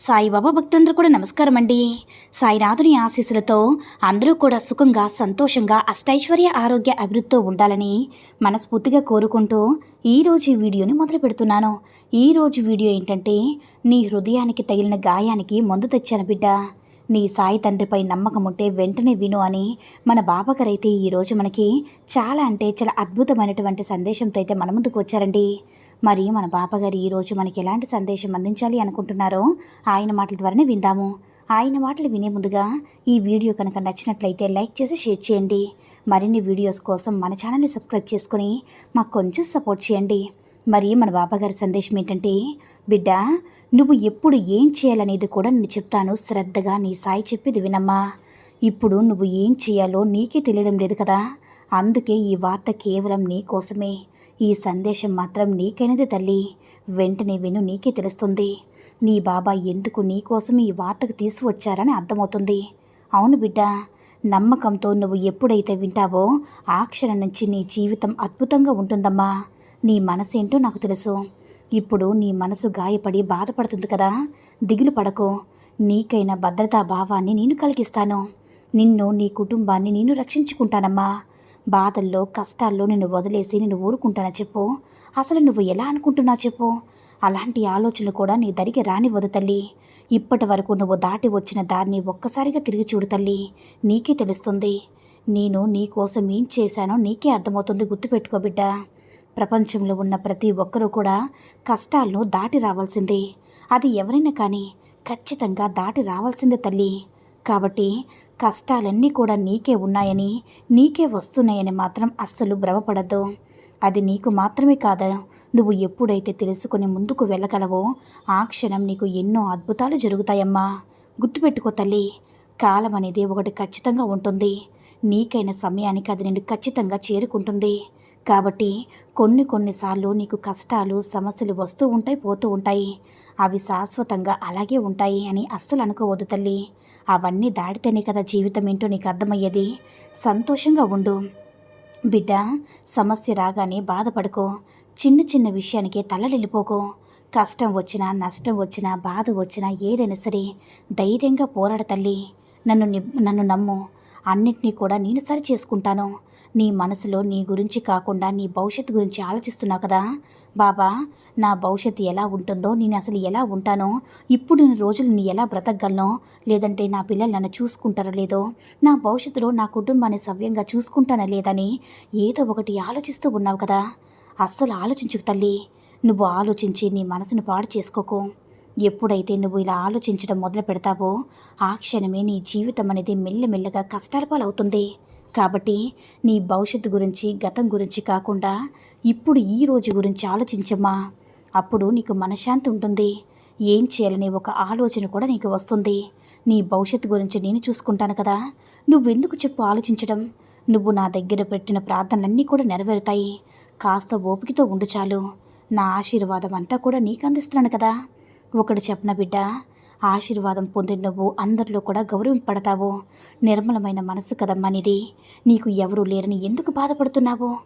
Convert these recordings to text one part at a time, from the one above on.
సాయిబాబా భక్తులందరూ కూడా నమస్కారం అండి సాయినాథుని ఆశీస్సులతో అందరూ కూడా సుఖంగా సంతోషంగా అష్టైశ్వర్య ఆరోగ్య అభివృద్ధితో ఉండాలని మనస్ఫూర్తిగా కోరుకుంటూ ఈరోజు ఈ వీడియోని మొదలు పెడుతున్నాను. ఈరోజు వీడియో ఏంటంటే నీ హృదయానికి తగిలిన గాయానికి మందు తెచ్చాను బిడ్డ. నీ సాయి తండ్రిపై నమ్మకం ఉంటే వెంటనే విను అని మన బాబాగారైతే ఈరోజు మనకి చాలా అంటే చాలా అద్భుతమైనటువంటి సందేశంతో అయితే మన ముందుకు వచ్చారండి. మరి మన బాపగారు ఈరోజు మనకి ఎలాంటి సందేశం అందించాలి అనుకుంటున్నారో ఆయన మాటల ద్వారానే విందాము. ఆయన మాటలు వినే ముందుగా ఈ వీడియో కనుక నచ్చినట్లయితే లైక్ చేసి షేర్ చేయండి. మరిన్ని వీడియోస్ కోసం మన ఛానల్ని సబ్స్క్రైబ్ చేసుకొని మాకు కొంచెం సపోర్ట్ చేయండి. మరి మన బాబాగారి సందేశం ఏంటంటే బిడ్డ నువ్వు ఎప్పుడు ఏం చేయాలనేది కూడా నేను చెప్తాను. శ్రద్ధగా నీ సాయి చెప్పేది వినమ్మా. ఇప్పుడు నువ్వు ఏం చేయాలో నీకే తెలియడం లేదు కదా. అందుకే ఈ వార్త కేవలం నీ కోసమే. ఈ సందేశం మాత్రం నీకైనది తల్లి? వెంటనే విను నీకే తెలుస్తుంది. నీ బాబా ఎందుకు నీకోసం ఈ వార్తకు తీసుకువచ్చారని అర్థమవుతుంది. అవును బిడ్డ నమ్మకంతో నువ్వు ఎప్పుడైతే వింటావో ఆ క్షణం నుంచి నీ జీవితం అద్భుతంగా ఉంటుందమ్మా. నీ మనసేంటో నాకు తెలుసు. ఇప్పుడు నీ మనసు గాయపడి బాధపడుతుంది కదా. దిగులు పడకు. నీకైన భద్రతా భావాన్ని నేను కలిగిస్తాను. నిన్ను నీ కుటుంబాన్ని నేను రక్షించుకుంటానమ్మా. బాధల్లో కష్టాల్లో నిన్ను వదిలేసి నేను ఊరుకుంటానా చెప్పు? అసలు నువ్వు ఎలా అనుకుంటున్నా చెప్పు? అలాంటి ఆలోచనలు కూడా నీ దరికి రానివ్వదు తల్లి. ఇప్పటి వరకు నువ్వు దాటి వచ్చిన దారిని ఒక్కసారిగా తిరిగి చూడు తల్లి. నీకే తెలుస్తుంది. నేను నీ కోసం ఏం చేశానో నీకే అర్థమవుతుంది గుర్తుపెట్టుకో బిడ్డ. ప్రపంచంలో ఉన్న ప్రతి ఒక్కరూ కూడా కష్టాలను దాటి రావాల్సిందే. అది ఎవరైనా కానీ ఖచ్చితంగా దాటి రావాల్సిందే తల్లి. కాబట్టి కష్టాలన్నీ కూడా నీకే ఉన్నాయని నీకే వస్తున్నాయని మాత్రం అస్సలు భ్రమపడద్దు. అది నీకు మాత్రమే కాదు నువ్వు ఎప్పుడైతే తెలుసుకుని ముందుకు వెళ్ళగలవో ఆ క్షణం నీకు ఎన్నో అద్భుతాలు జరుగుతాయమ్మా. గుర్తుపెట్టుకో తల్లి కాలం అనేది ఒకటి ఖచ్చితంగా ఉంటుంది. నీకైన సమయానికి అది నేను ఖచ్చితంగా చేరుకుంటుంది. కాబట్టి కొన్ని కొన్నిసార్లు నీకు కష్టాలు సమస్యలు వస్తూ ఉంటాయి పోతూ ఉంటాయి. అవి శాశ్వతంగా అలాగే ఉంటాయి అని అస్సలు అనుకోవద్దు తల్లి. అవన్నీ దాటితేనే కదా జీవితం ఏంటో నీకు అర్థమయ్యేది? సంతోషంగా ఉండు. బిడ్డ సమస్య రాగానే బాధపడుకో. చిన్న చిన్న విషయానికే తలడిల్లిపోకో కష్టం వచ్చినా నష్టం వచ్చినా బాధ వచ్చినా ఏదైనా సరే ధైర్యంగా పోరాడ తల్లి. నన్ను నన్ను నమ్ము. అన్నిటినీ కూడా నేను సరి చేసుకుంటాను నీ మనసులో నీ గురించి కాకుండా నీ భవిష్యత్తు గురించి ఆలోచిస్తున్నావు కదా? బాబా నా భవిష్యత్తు ఎలా ఉంటుందో నేను అసలు ఎలా ఉంటానో ఇప్పుడు రోజులు నీ ఎలా బ్రతకగలనో? లేదంటే నా పిల్లలు నన్ను చూసుకుంటారో లేదో? నా భవిష్యత్తులో నా కుటుంబాన్ని సవ్యంగా చూసుకుంటానా లేదని ఏదో ఒకటి ఆలోచిస్తూ ఉన్నావు కదా? అస్సలు ఆలోచించుకు తల్లి. నువ్వు ఆలోచించి నీ మనసును పాడు చేసుకోకు. ఎప్పుడైతే నువ్వు ఇలా ఆలోచించడం మొదలు పెడతావో ఆ క్షణమే నీ జీవితం అనేది మెల్లమెల్లగా కష్టాల పాలవుతుంది. కాబట్టి నీ భవిష్యత్తు గురించి గతం గురించి కాకుండా ఇప్పుడు ఈ రోజు గురించి ఆలోచించమ్మా. అప్పుడు నీకు మనశ్శాంతి ఉంటుంది. ఏం చేయాలనే ఒక ఆలోచన కూడా నీకు వస్తుంది. నీ భవిష్యత్తు గురించి నేను చూసుకుంటాను కదా. నువ్వెందుకు చెప్పు ఆలోచించడం? నువ్వు నా దగ్గర పెట్టిన ప్రార్థనలన్నీ కూడా నెరవేరుతాయి. కాస్త ఓపికతో ఉండు చాలు. నా ఆశీర్వాదం అంతా కూడా నీకు అందిస్తున్నాను కదా. ఒకడు చెప్పన బిడ్డ ఆశీర్వాదం పొంది నువ్వు అందరిలో కూడా గౌరవింపడతావు నిర్మలమైన మనసు కదమ్మా నీది నీకు ఎవరూ లేరని ఎందుకు బాధపడుతున్నావు?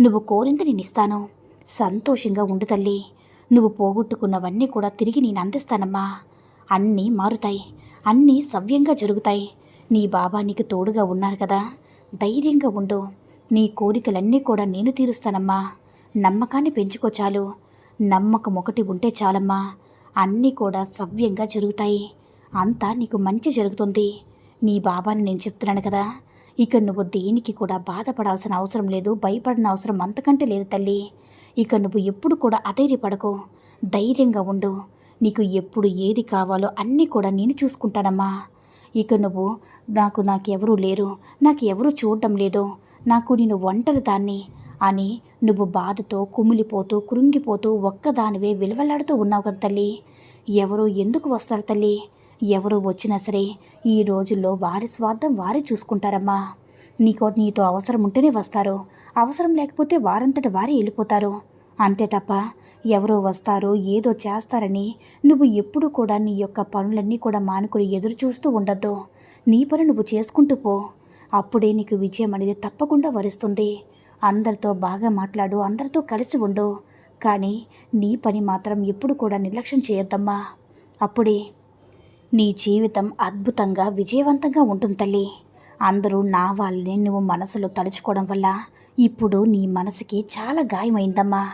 నువ్వు కోరింది నేను ఇస్తాను సంతోషంగా ఉండు తల్లి. నువ్వు పోగొట్టుకున్నవన్నీ కూడా తిరిగి నేను అందిస్తానమ్మా. అన్నీ మారుతాయి. అన్నీ సవ్యంగా జరుగుతాయి. నీ బాబా నీకు తోడుగా ఉన్నారు కదా. ధైర్యంగా ఉండు. నీ కోరికలన్నీ కూడా నేను తీరుస్తానమ్మా. నమ్మకాన్ని పెంచుకో చాలు. నమ్మకం ఒకటి ఉంటే చాలమ్మా. అన్నీ కూడా సవ్యంగా జరుగుతాయి. అంతా నీకు మంచి జరుగుతుంది. నీ బాబాని నేను చెప్తున్నాను కదా. ఇక నువ్వు దేనికి కూడా బాధపడాల్సిన అవసరం లేదు భయపడిన అవసరం అంతకంటే లేదు తల్లి. ఇక నువ్వు ఎప్పుడు కూడా అధైర్యపడకు. ధైర్యంగా ఉండు. నీకు ఎప్పుడు ఏది కావాలో అన్నీ కూడా నేను చూసుకుంటానమ్మా. ఇక నువ్వు నాకు నాకెవరూ లేరు. నాకు ఎవరూ చూడటం లేదు. నాకు నేను ఒంటరి దాన్ని అని నువ్వు బాధతో కుమిలిపోతూ కృంగిపోతూ ఒక్కదానివే విలవలాడుతూ ఉన్నావు కదా తల్లి. ఎవరు ఎందుకు వస్తారు తల్లి? ఎవరు వచ్చినా సరే ఈ రోజుల్లో వారి స్వార్థం వారే చూసుకుంటారమ్మా. నీకో నీతో అవసరం ఉంటేనే వస్తారు. అవసరం లేకపోతే వారంతట వారే వెళ్ళిపోతారు. అంతే తప్ప ఎవరో వస్తారు ఏదో చేస్తారని నువ్వు ఎప్పుడు కూడా నీ యొక్క పనులన్నీ కూడా మానుకుని ఎదురు చూస్తూ ఉండద్దు. నీ పని నువ్వు చేసుకుంటూ పో. అప్పుడే నీకు విజయం అనేది తప్పకుండా వరిస్తుంది. అందరితో బాగా మాట్లాడు అందరితో కలిసి ఉండు. కానీ నీ పని మాత్రం ఎప్పుడు కూడా నిర్లక్ష్యం చేయొద్దమ్మా. అప్పుడే నీ జీవితం అద్భుతంగా విజయవంతంగా ఉంటుంది తల్లి. అందరూ నా వాళ్ళని నువ్వు మనసులో తలుచుకోవడం వల్ల ఇప్పుడు నీ మనసుకి చాలా గాయమైందమ్మా.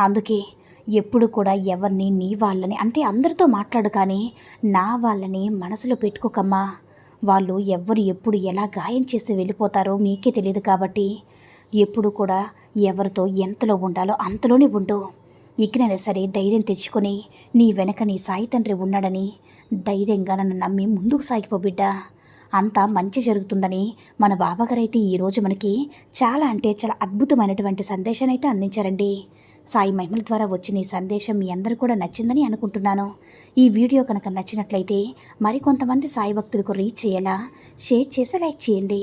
అందుకే ఎప్పుడు కూడా ఎవరిని నీ వాళ్ళని అంటే అందరితో మాట్లాడు కానీ నా వాళ్ళని మనసులో పెట్టుకోకమ్మా. వాళ్ళు ఎవరు ఎప్పుడు ఎలా గాయం చేసి వెళ్ళిపోతారో మీకే తెలియదు కాబట్టి ఎప్పుడు కూడా ఎవరితో ఎంతలో ఉండాలో అంతలోనే ఉండు. ఇకనైనా సరే ధైర్యం తెచ్చుకొని నీ వెనక నీ సాయి తండ్రి ఉన్నాడని ధైర్యంగా నన్ను నమ్మి ముందుకు సాగిపో బిడ్డ. అంతా మంచి జరుగుతుందని మన బాబాగారైతే ఈరోజు మనకి చాలా అంటే చాలా అద్భుతమైనటువంటి సందేశాన్ని అయితే అందించారండి. సాయి మహిమల ద్వారా వచ్చిన ఈ సందేశం మీ అందరూ కూడా నచ్చిందని అనుకుంటున్నాను. ఈ వీడియో కనుక నచ్చినట్లయితే మరికొంతమంది సాయి భక్తులకు రీచ్ చేయాలా? షేర్ చేసి లైక్ చేయండి.